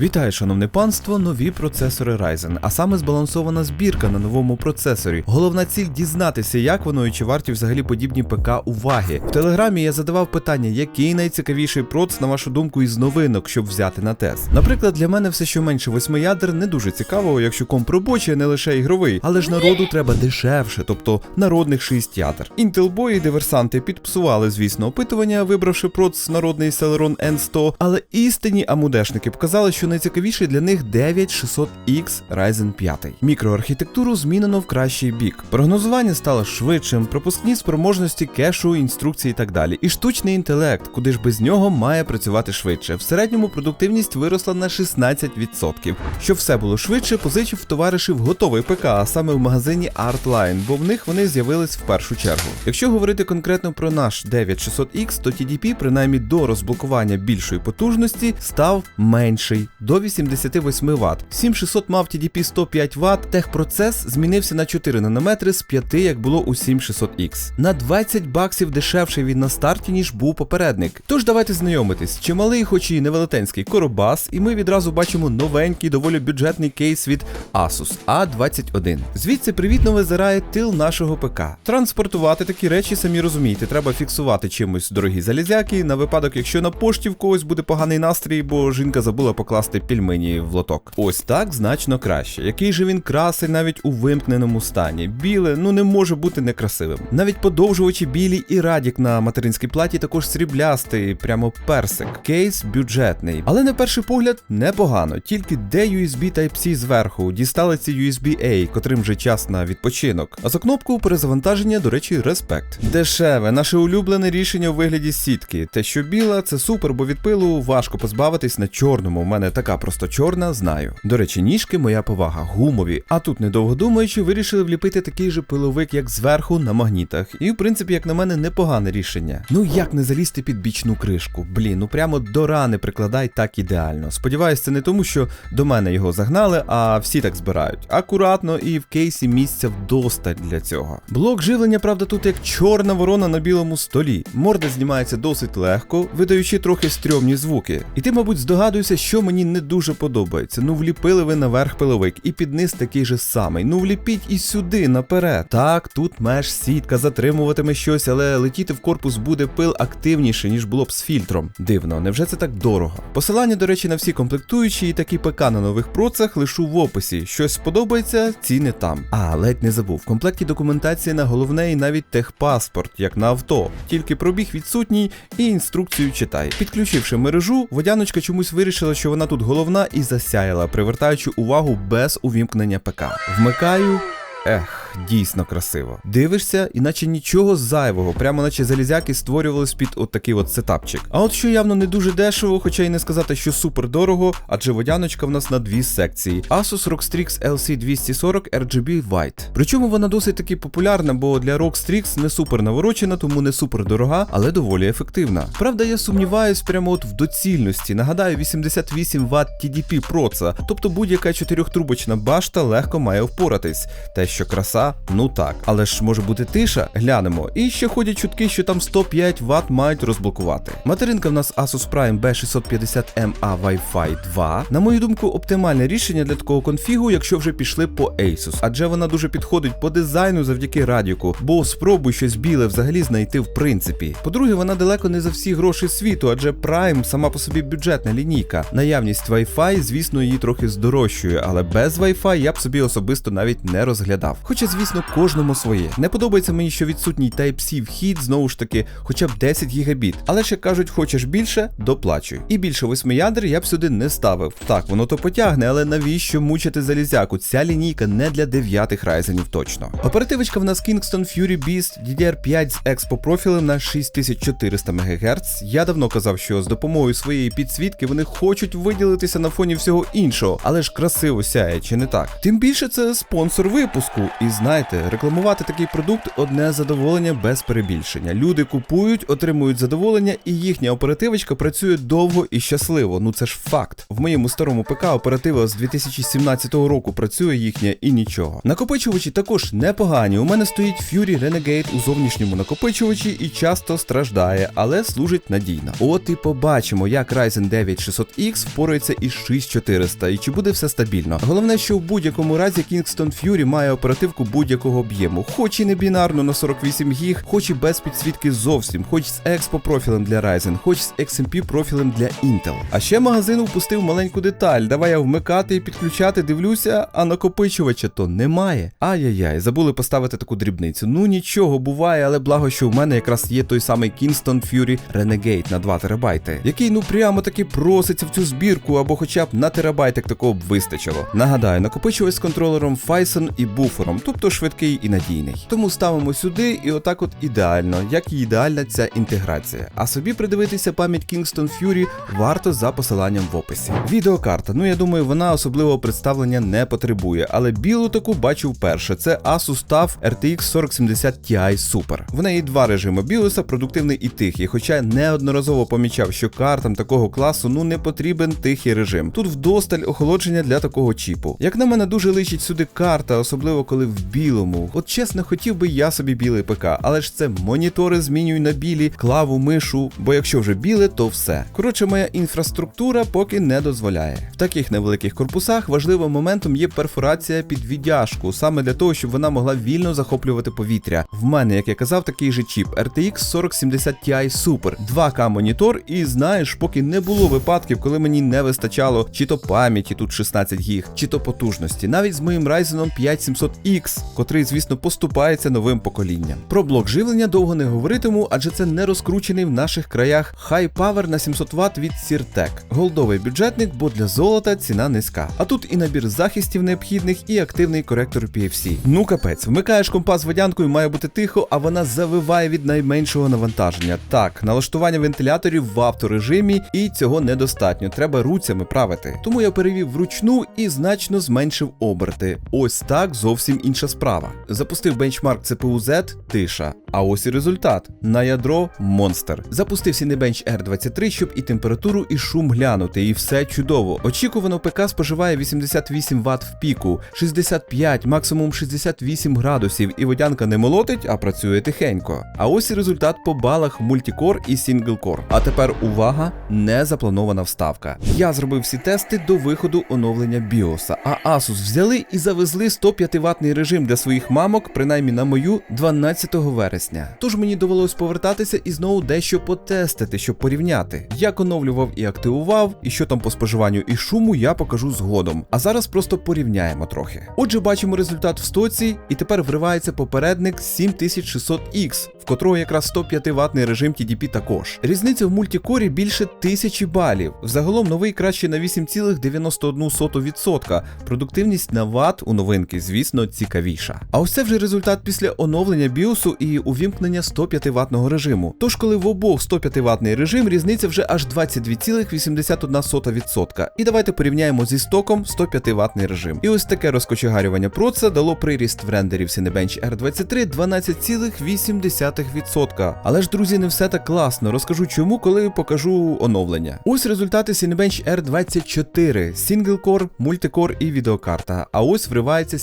Вітаю, шановне панство, нові процесори Ryzen, а саме збалансована збірка на новому процесорі. Головна ціль дізнатися, як воно і чи варті взагалі подібні ПК уваги. В телеграмі я задавав питання, який найцікавіший проц, на вашу думку, із новинок, щоб взяти на тест. Наприклад, для мене все, що менше восьми ядер, не дуже цікаво, якщо комп робочий, не лише ігровий, але ж народу треба дешевше, тобто народних 6 ядер. Intel і диверсанти підпсували, звісно, опитування, вибравши проц народний Celeron N100, але істинні амудешники показали, що найцікавіший для них 9600X Ryzen 5. Мікроархітектуру змінено в кращий бік. Прогнозування стало швидшим, пропускні спроможності кешу, інструкції і так далі. І штучний інтелект, куди ж без нього має працювати швидше. В середньому продуктивність виросла на 16%. Щоб все було швидше, позичив товаришів готовий ПК, а саме в магазині Artline, бо в них вони з'явились в першу чергу. Якщо говорити конкретно про наш 9600X, то TDP, принаймні до розблокування більшої потужності, став менший до 88 Вт. 7600 мав TDP 105 Вт, техпроцес змінився на 4 нанометри з 5, як було у 7600X. На 20 баксів дешевший він на старті, ніж був попередник. Тож давайте знайомитись. Чималий, хоч і невелетенський коробас, і ми відразу бачимо новенький, доволі бюджетний кейс від Asus A21. Звідси привітно визирає тил нашого ПК. Транспортувати такі речі, самі розумієте, треба фіксувати чимось дорогі залізяки на випадок, якщо на пошті в когось буде поганий настрій, бо жінка забула покласти пельмені в лоток. Ось так значно краще. Який же він красий навіть у вимкненому стані. Біле, ну не може бути некрасивим. Навіть подовжувачі білі і радік на материнській платі також сріблястий, прямо персик. Кейс бюджетний. Але на перший погляд непогано, тільки де USB Type-C зверху, дістали ці USB-A, котрим вже час на відпочинок. А за кнопку перезавантаження, до речі, респект. Дешеве, наше улюблене рішення у вигляді сітки. Те, що біла, це супер, бо від пилу важко позбавитись на чорному. У мене така просто чорна, знаю. До речі, ніжки моя повага, гумові. А тут, недовго думаючи, вирішили вліпити такий же пиловик, як зверху, на магнітах. І, в принципі, як на мене, непогане рішення. Ну як не залізти під бічну кришку? Блін, ну прямо до рани прикладай так ідеально. Сподіваюсь, це не тому, що до мене його загнали, а всі так збирають. Акуратно і в кейсі місця вдосталь для цього. Блок живлення, правда, тут як чорна ворона на білому столі. Морда знімається досить легко, видаючи трохи стрьомні звуки. І ти, мабуть, здогадуєшся, що мені не дуже подобається. Ну вліпили ви наверх пиловик, і під низ такий же самий. Ну вліпіть і сюди наперед. Так, тут меж сітка затримуватиме щось, але летіти в корпус буде пил активніше, ніж було б з фільтром. Дивно, невже це так дорого? Посилання, до речі, на всі комплектуючі і такі ПК на нових процах лишу в описі. Щось сподобається, ціни там. А, ледь не забув. В комплекті документації на головне і навіть техпаспорт, як на авто. Тільки пробіг відсутній і інструкцію читай. Підключивши мережу, водяночка чомусь вирішила, що вона тут головна і засяяла, привертаючи увагу без увімкнення ПК. Вмикаю. Ех, дійсно красиво. Дивишся, іначе нічого зайвого, прямо наче залізяки створювались під от такий от сетапчик. А от що явно не дуже дешево, хоча й не сказати, що супер дорого, адже водяночка в нас на дві секції: Asus ROG Strix LC240 RGB White. Причому вона досить таки популярна, бо для ROG Strix не супер наворочена, тому не супер дорога, але доволі ефективна. Правда, я сумніваюсь прямо от в доцільності. Нагадаю, 88 Вт TDP проца, тобто будь-яка чотирьохтрубочна башта легко має впоратись. Те, що краса, ну так. Але ж може бути тиша, глянемо. І ще ходять чутки, що там 105 Вт мають розблокувати. Материнка в нас Asus Prime B650MA Wi-Fi 2. На мою думку, оптимальне рішення для такого конфігу, якщо вже пішли по Asus, адже вона дуже підходить по дизайну завдяки радіку, бо спробуй щось біле взагалі знайти в принципі. По-друге, вона далеко не за всі гроші світу, адже Prime сама по собі бюджетна лінійка. Наявність Wi-Fi, звісно, її трохи здорожчує, але без Wi-Fi я б собі особисто навіть не розглядав. Хоча, звісно, кожному своє. Не подобається мені, що відсутній Type-C вхід, знову ж таки, хоча б 10 гігабіт. Але ще кажуть, хочеш більше, доплачуй. І більше восьми ядер я б сюди не ставив. Так, воно то потягне, але навіщо мучити залізяку? Ця лінійка не для дев'ятих райзенів точно. Оперативочка в нас Kingston Fury Beast DDR5 з експо профілем на 6400 МГц. Я давно казав, що з допомогою своєї підсвітки вони хочуть виділитися на фоні всього іншого, але ж красиво сяє, чи не так? Тим більше це спонсор випуску. І знаєте, рекламувати такий продукт одне задоволення без перебільшення. Люди купують, отримують задоволення, і їхня оперативочка працює довго і щасливо. Ну це ж факт. В моєму старому ПК оператива з 2017 року працює їхня і нічого. Накопичувачі також непогані. У мене стоїть Fury Renegade у зовнішньому накопичувачі і часто страждає, але служить надійно. От і побачимо, як Ryzen 9 600X впорається із 6400 і чи буде все стабільно. Головне, що в будь-якому разі Kingston Fury має оперативку будь-якого об'єму, хоч і не бінарно на 48 гіг, хоч і без підсвітки зовсім, хоч з Expo профілем для Ryzen, хоч з XMP профілем для Intel. А ще магазин впустив маленьку деталь. Давай я вмикати і підключати, дивлюся, а накопичувача то немає. Ай-яй-яй, забули поставити таку дрібницю. Ну нічого буває, але благо, що в мене якраз є той самий Kingston Fury Renegade на 2 терабайти, який ну прямо таки проситься в цю збірку, або хоча б на терабайтик такого б вистачило. Нагадаю, накопичувач з контролером Phison і буфером, тобто швидкий і надійний. Тому ставимо сюди, і отак от ідеально, як і ідеальна ця інтеграція. А собі придивитися пам'ять Kingston Fury варто за посиланням в описі. Відеокарта, ну я думаю, вона особливого представлення не потребує, але білу таку бачу вперше. Це Asus TUF RTX 4070 Ti Super. В неї два режими BIOS, продуктивний і тихий, хоча неодноразово помічав, що картам такого класу ну не потрібен тихий режим. Тут вдосталь охолодження для такого чіпу. Як на мене, дуже личить сюди карта, особливо коли в білому. От чесно, хотів би я собі білий ПК, але ж це монітори змінюю на білі, клаву, мишу, бо якщо вже біле, то все. Коротше, моя інфраструктура поки не дозволяє. В таких невеликих корпусах важливим моментом є перфорація під віддяжку, саме для того, щоб вона могла вільно захоплювати повітря. В мене, як я казав, такий же чіп RTX 4070 Ti Super, 2К монітор, і знаєш, поки не було випадків, коли мені не вистачало чи то пам'яті тут 16 гіг, чи то потужності, навіть з моїм Ryzen 5700X, котрий, звісно, поступається новим поколінням. Про блок живлення довго не говоритиму, адже це не розкручений в наших краях High Power на 700 Вт від Sirtec. Голдовий бюджетник, бо для золота ціна низька. А тут і набір захистів необхідних, і активний коректор PFC. Ну капець, вмикаєш компас водянкою, має бути тихо, а вона завиває від найменшого навантаження. Так, налаштування вентиляторів в авторежимі, і цього недостатньо. Треба руцями правити. Тому я перевів вручну і значно зменшив оберти. Ось так зовсім інша справа. Запустив бенчмарк CPU Z, тиша. А ось і результат. На ядро монстр. Запустив Cinebench R23, щоб і температуру, і шум глянути, і все чудово. Очікувано ПК споживає 88 Вт в піку, 65, максимум 68 градусів, і водянка не молотить, а працює тихенько. А ось і результат по балах мультикор і сінглкор. А тепер увага, не запланована вставка. Я зробив всі тести до виходу оновлення BIOS, а Asus взяли і завезли 105 ватний режим для своїх мамок, принаймні на мою 12 вересня. Тож мені довелось повертатися і знову дещо потестити, щоб порівняти. Як оновлював і активував, і що там по споживанню і шуму, я покажу згодом. А зараз просто порівняємо трохи. Отже, бачимо результат в стоці, і тепер вривається попередник 7600X, в котрого якраз 105 ватний режим TDP також. Різниця в мультикорі більше 1000 балів. Взагалом новий краще на 8,91%. Продуктивність на ват у новинки, звісно, цікавіша. А ось це вже результат після оновлення BIOS і увімкнення 105 ватного режиму. Тож, коли в обох 105 ватний режим, різниця вже аж 22,81%. І давайте порівняємо зі стоком 105 ватний режим. І ось таке розкочегарювання проца дало приріст в рендерів Cinebench R23 12,8%. Але ж, друзі, не все так класно. Розкажу чому, коли покажу оновлення. Ось результати Cinebench R24, сінглкор, мультикор і відеокарта. А ось вривається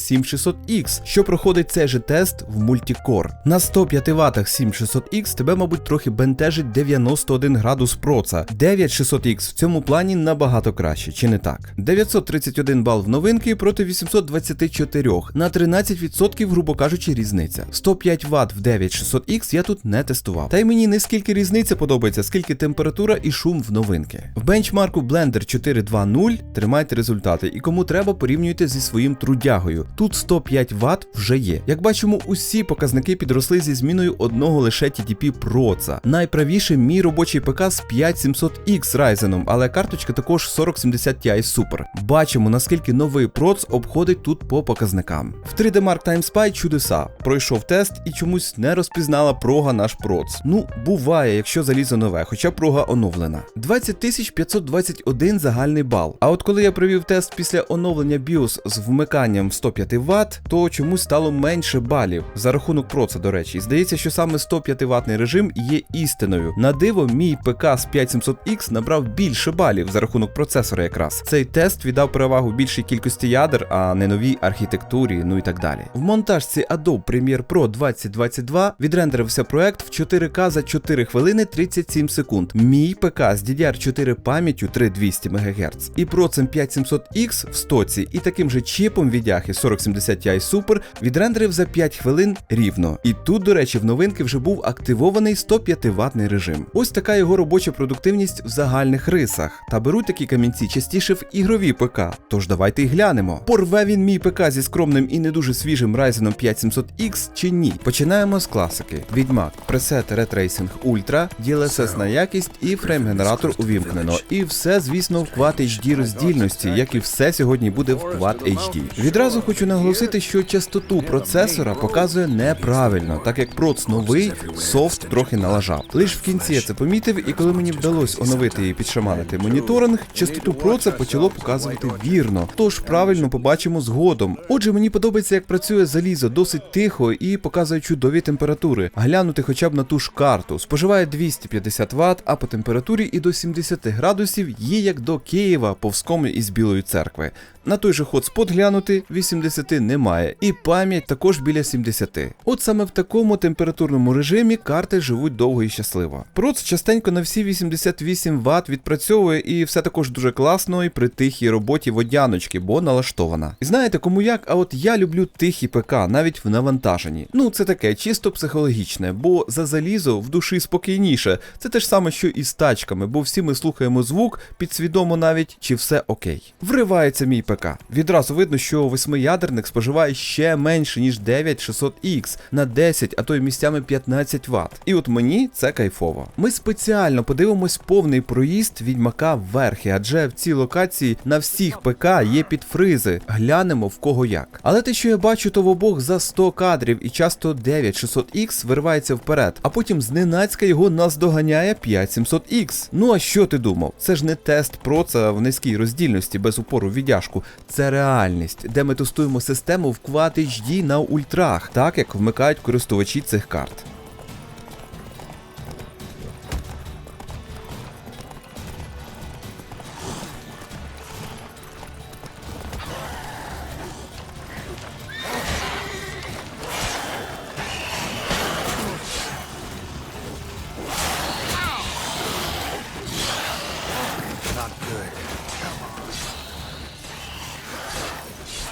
7600X, що проходить цей же тест в мультикор. На 105 ватах 7600X тебе, мабуть, трохи бентежить 91 градус проца. 9600X в цьому плані набагато краще, чи не так? 931 бал в новинки проти 824. На 13%, грубо кажучи, різниця. 105 Вт в 9600X я тут не тестував. Та й мені не скільки різниця подобається, скільки температура і шум в новинки. В бенчмарку Blender 4.2.0 тримайте результати, і кому треба, порівнюйте зі своїм трудягою. Тут 105 Вт вже є. Як бачимо, усі показники підросли зі зміною одного лише TDP проца. Найправіше мій робочий ПК з 5700X Ryzen, але карточка також 4070 Ti Super. Бачимо, наскільки новий проц обходить тут по показникам. В 3D Mark Time Spy чудеса. Пройшов тест і чомусь не розпізнала прога наш проц. Ну, буває, якщо залізо нове, хоча прога оновлена. 20521 загальний бал. А от коли я провів тест після оновлення BIOS з вмиканням 105 Вт, Вт, то чомусь стало менше балів за рахунок проца, до речі. Здається, що саме 105 ватний режим є істиною. На диво, мій ПК з 5700X набрав більше балів за рахунок процесора якраз. Цей тест віддав перевагу більшій кількості ядер, а не новій архітектурі, ну і так далі. В монтажці Adobe Premiere Pro 2022 відрендерився проект в 4К за 4 хвилини 37 секунд. Мій ПК з DDR4 пам'яттю 3200 МГц і процем 5700X в стоці і таким же чіпом від Яхи 4070 Ti Super відрендерив за 5 хвилин рівно. І тут, до речі, в новинки вже був активований 105 ватний режим. Ось така його робоча продуктивність в загальних рисах. Та беруть такі камінці частіше в ігрові ПК. Тож давайте й глянемо. Порве він мій ПК зі скромним і не дуже свіжим Ryzen 5700X чи ні. Починаємо з класики: Відьмак, пресет Racing Ultra, DLSS на якість і фрейм-генератор увімкнено. І все, звісно, в Quad HD роздільності, як і все сьогодні буде в Quad HD. Відразу хочу наголосити, що частоту процесора показує неправильно, так як проц новий, софт трохи налажав. Лиш в кінці я це помітив, і коли мені вдалося оновити і підшаманити моніторинг, частоту проца почало показувати вірно. Тож правильно побачимо згодом. Отже, мені подобається, як працює залізо досить тихо і показує чудові температури. Глянути хоча б на ту ж карту. Споживає 250 Вт, а по температурі і до 70 градусів є як до Києва повзком із Білої церкви. На той же хотспот глянути 80 немає, і пам'ять також біля 70. От саме в такому температурному режимі карти живуть довго і щасливо. Проц частенько на всі 88 Вт відпрацьовує і все також дуже класно і при тихій роботі водяночки, бо налаштована. І знаєте кому як? А от я люблю тихі ПК, навіть в навантаженні. Ну це таке чисто психологічне, бо за залізо в душі спокійніше. Це те ж саме, що і з тачками, бо всі ми слухаємо звук, підсвідомо навіть чи все окей. Вривається мій ПК. Відразу видно, що восьмиядерник споживає ще менше, ніж 9600X на 10, а то й місцями 15 Вт. І от мені це кайфово. Ми спеціально подивимось повний проїзд відьмака вверхи, адже в цій локації на всіх ПК є підфризи. Глянемо в кого як. Але те, що я бачу, то в обох за 100 кадрів і часто 9600X виривається вперед, а потім зненацька його наздоганяє 5700X. Ну а що ти думав? Це ж не тест проца в низькій роздільності без упору в віддяжку. Це реальність, де ми тестуємо систему в Quad HD на ультрах, так як вмикають користувачі цих карт.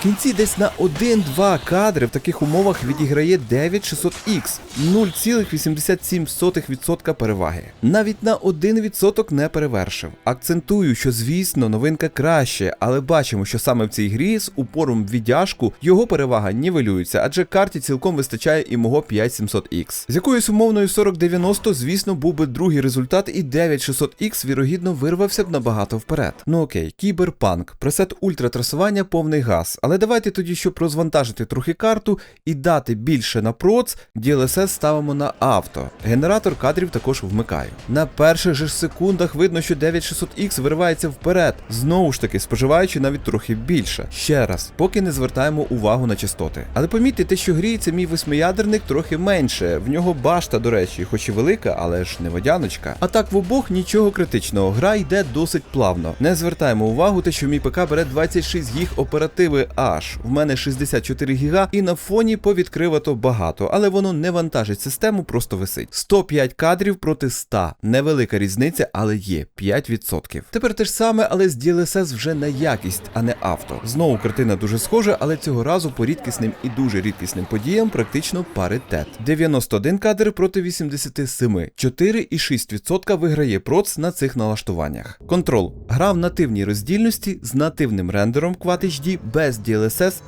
Кінці десь на 1-2 кадри в таких умовах відіграє 9600X 0,87% переваги. Навіть на 1% не перевершив. Акцентую, що звісно новинка краще, але бачимо, що саме в цій грі з упором в віддяжку його перевага нівелюється, адже карті цілком вистачає і мого 5700X. З якоюсь умовною 4090, звісно, був би другий результат, і 9600X вірогідно вирвався б набагато вперед. Ну окей, кіберпанк, пресет ультратрасування повний газ. Але давайте тоді, щоб розвантажити трохи карту і дати більше на проц, DLSS ставимо на авто. Генератор кадрів також вмикаю. На перших же секундах видно, що 9600X виривається вперед, знову ж таки споживаючи навіть трохи більше. Ще раз, поки не звертаємо увагу на частоти. Але помітьте, те, що гріється мій восьмиядерник трохи менше. В нього башта, до речі, хоч і велика, але ж не водяночка. А так в обох нічого критичного. Гра йде досить плавно. Не звертаємо увагу, те, що мій ПК бере 26 гіг оперативи аж. В мене 64 гіга, і на фоні повідкривато багато, але воно не вантажить систему, просто висить. 105 кадрів проти 100. Невелика різниця, але є 5%. Тепер те ж саме, але з DLSS вже на якість, а не авто. Знову картина дуже схожа, але цього разу по рідкісним і дуже рідкісним подіям практично паритет. 91 кадр проти 87. 4,6% виграє проц на цих налаштуваннях. Контрол. Гра в нативній роздільності з нативним рендером Quad HD без DLSS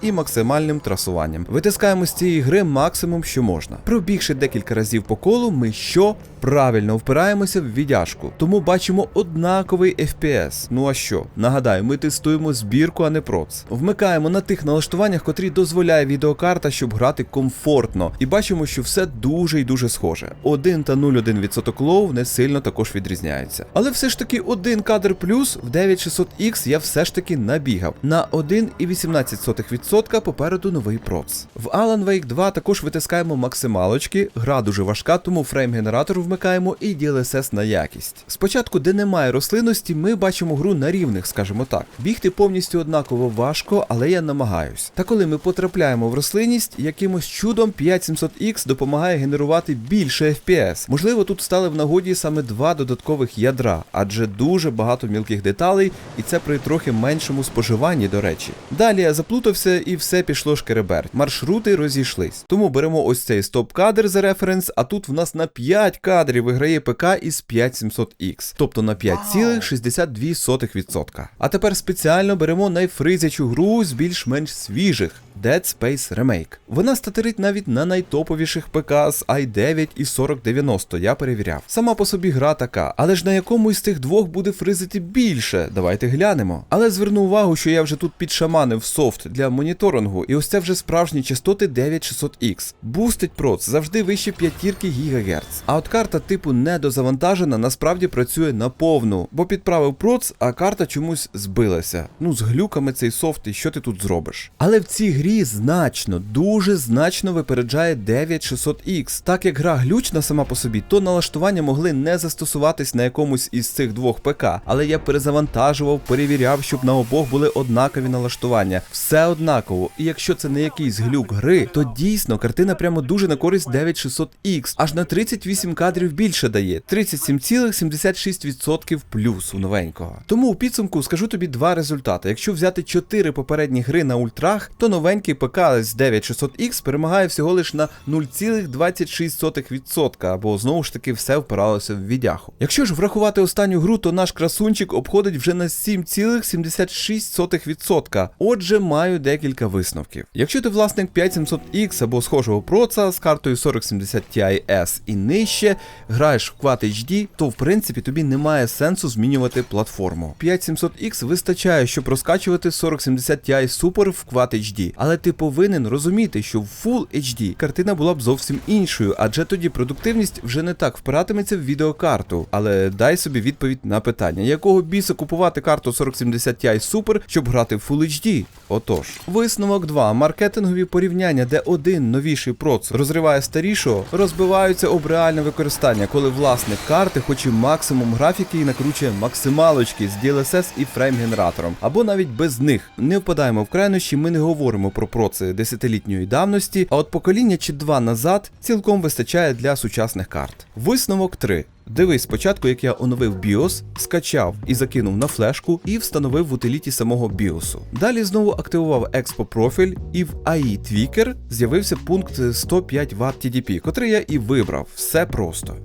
і максимальним трасуванням. Витискаємо з цієї гри максимум, що можна. Пробігши декілька разів по колу, ми що? Правильно впираємося в віддяжку. Тому бачимо однаковий FPS. Ну а що? Нагадаю, ми тестуємо збірку, а не проц. Вмикаємо на тих налаштуваннях, котрі дозволяє відеокарта, щоб грати комфортно. І бачимо, що все дуже і дуже схоже. 1 та 0,1% лоу не сильно також відрізняються. Але все ж таки один кадр плюс в 9600X я все ж таки набігав. На 1,18 0,15%, попереду новий проц. В Alan Wake 2 також витискаємо максималочки, гра дуже важка, тому фрейм-генератор вмикаємо і DLSS на якість. Спочатку, де немає рослинності, ми бачимо гру на рівних, скажімо так. Бігти повністю однаково важко, але я намагаюсь. Та коли ми потрапляємо в рослинність, якимось чудом 5700X допомагає генерувати більше FPS. Можливо, тут стали в нагоді саме два додаткових ядра, адже дуже багато мілких деталей, і це при трохи меншому споживанні, до речі. Далі я заплутався і все пішло шкереберть. Маршрути розійшлись. Тому беремо ось цей стоп-кадр за референс, а тут в нас на 5 кадрів виграє ПК із 5700X, тобто на 5,62%. А тепер спеціально беремо найфризячу гру з більш-менш свіжих. Dead Space Remake. Вона статерить навіть на найтоповіших ПК з i9 і 4090, я перевіряв. Сама по собі гра така, але ж на якому із цих двох буде фризити більше? Давайте глянемо. Але зверну увагу, що я вже тут підшаманив софт для моніторингу, і ось це вже справжні частоти 9600X. Бустить проц завжди вище 5 ГГц. А от карта типу недозавантажена насправді працює на повну, бо підправив проц, а карта чомусь збилася. Ну, з глюками цей софт, і що ти тут зробиш? Але в цій грі значно, дуже значно випереджає 9600X. Так як гра глючна сама по собі, то налаштування могли не застосуватись на якомусь із цих двох ПК. Але я перезавантажував, перевіряв, щоб на обох були однакові налаштування. Все однаково. І якщо це не якийсь глюк гри, то дійсно картина прямо дуже на користь 9600X. Аж на 38 кадрів більше дає. 37,76% плюс у новенького. Тому у підсумку скажу тобі два результати. Якщо взяти 4 попередні гри на ультрах, то новенький ПК з 9600X перемагає всього лиш на 0,26%, або знову ж таки все впиралося в відяху. Якщо ж врахувати останню гру, то наш красунчик обходить вже на 7,76%. Отже, маю декілька висновків. Якщо ти власник 5700X або схожого проца з картою 4070 Ti S і нижче, граєш в Quad HD, то в принципі тобі немає сенсу змінювати платформу. 5700X вистачає, щоб розкачувати 4070 Ti Super в Quad HD, але ти повинен розуміти, що в Full HD картина була б зовсім іншою, адже тоді продуктивність вже не так впиратиметься в відеокарту. Але дай собі відповідь на питання, якого біса купувати карту 4070 Ti Super, щоб грати в Full HD? Отож, висновок 2. Маркетингові порівняння, де один новіший проц розриває старішого, розбиваються об реальне використання, коли власник карти хоче максимум графіки і накручує максималочки з DLSS і фрейм-генератором, або навіть без них. Не впадаємо в крайнощі, ми не говоримо про проци десятилітньої давності, а от покоління чи два назад цілком вистачає для сучасних карт. Висновок 3. Дивись спочатку, як я оновив BIOS, скачав і закинув на флешку і встановив в утиліті самого BIOS. Далі знову активував Expo профіль, і в AI Tweaker з'явився пункт 105 Вт TDP, котрий я і вибрав. Все просто.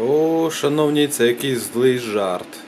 О, шановні, це якийсь злий жарт.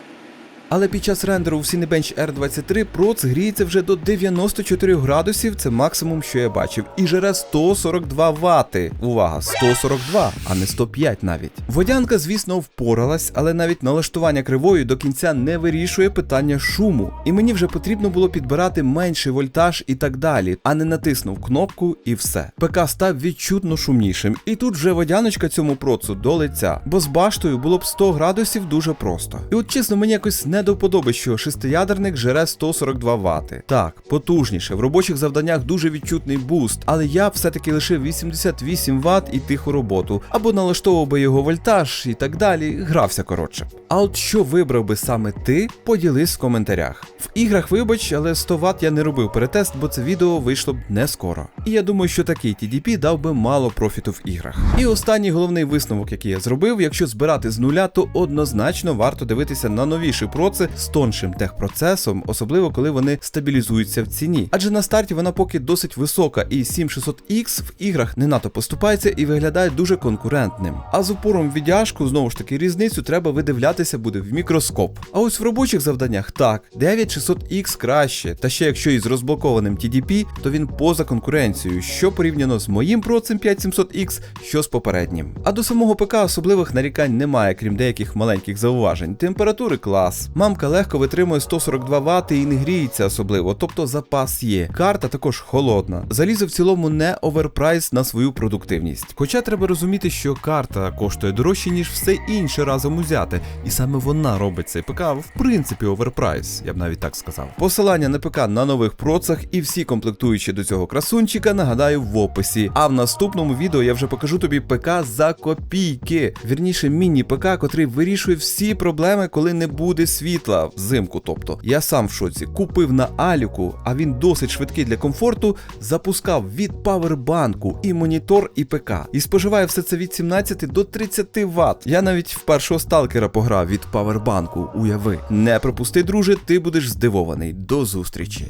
Але під час рендеру в Cinebench R23 проц гріється вже до 94 градусів, це максимум, що я бачив, і жере 142 вати. Увага, 142, а не 105 навіть. Водянка, звісно, впоралась, але навіть налаштування кривою до кінця не вирішує питання шуму. І мені вже потрібно було підбирати менший вольтаж і так далі, а не натиснув кнопку і все. ПК став відчутно шумнішим. І тут вже водяночка цьому процу до лиця, бо з баштою було б 100 градусів дуже просто. І от чесно, мені якось не до вподоби, що шестиядерник жере 142 Вт. Так, потужніше, в робочих завданнях дуже відчутний буст, але я все-таки лишив 88 Вт і тиху роботу, або налаштовував би його вольтаж і так далі, грався коротше. А от що вибрав би саме ти, поділись в коментарях. В іграх, вибач, але 100 Вт я не робив перетест, бо це відео вийшло б не скоро. І я думаю, що такий TDP дав би мало профіту в іграх. І останній головний висновок, який я зробив, якщо збирати з нуля, то однозначно варто дивитися на новіший проци з тоншим техпроцесом, особливо коли вони стабілізуються в ціні. Адже на старті вона поки досить висока, і 7600X в іграх не надто поступається і виглядає дуже конкурентним. А з упором в віддяжку, знову ж таки, різницю треба видивлятися буде в мікроскоп. А ось в робочих завданнях так, 9600X краще, та ще якщо із розблокованим TDP, то він поза конкуренцією, що порівняно з моїм процем 5700X, що з попереднім. А до самого ПК особливих нарікань немає, крім деяких маленьких зауважень. Температури клас, Мамка легко витримує 142 Вт і не гріється особливо, тобто запас є. Карта також холодна. Залізо в цілому не оверпрайс на свою продуктивність. Хоча треба розуміти, що карта коштує дорожче, ніж все інше разом узяте, і саме вона робить цей ПК в принципі оверпрайс, я б навіть так сказав. Посилання на ПК на нових процах і всі комплектуючі до цього красунчика нагадаю в описі. А в наступному відео я вже покажу тобі ПК за копійки. Вірніше, міні-ПК, котрий вирішує всі проблеми, коли не буде світла взимку. Тобто я сам в шоці купив на Аліку, а він досить швидкий для комфорту. Запускав від павербанку і монітор, і ПК. І споживає все це від 17 до 30 Вт. Я навіть в першого сталкера пограв від павербанку. Уяви, не пропусти, друже, ти будеш здивований. До зустрічі.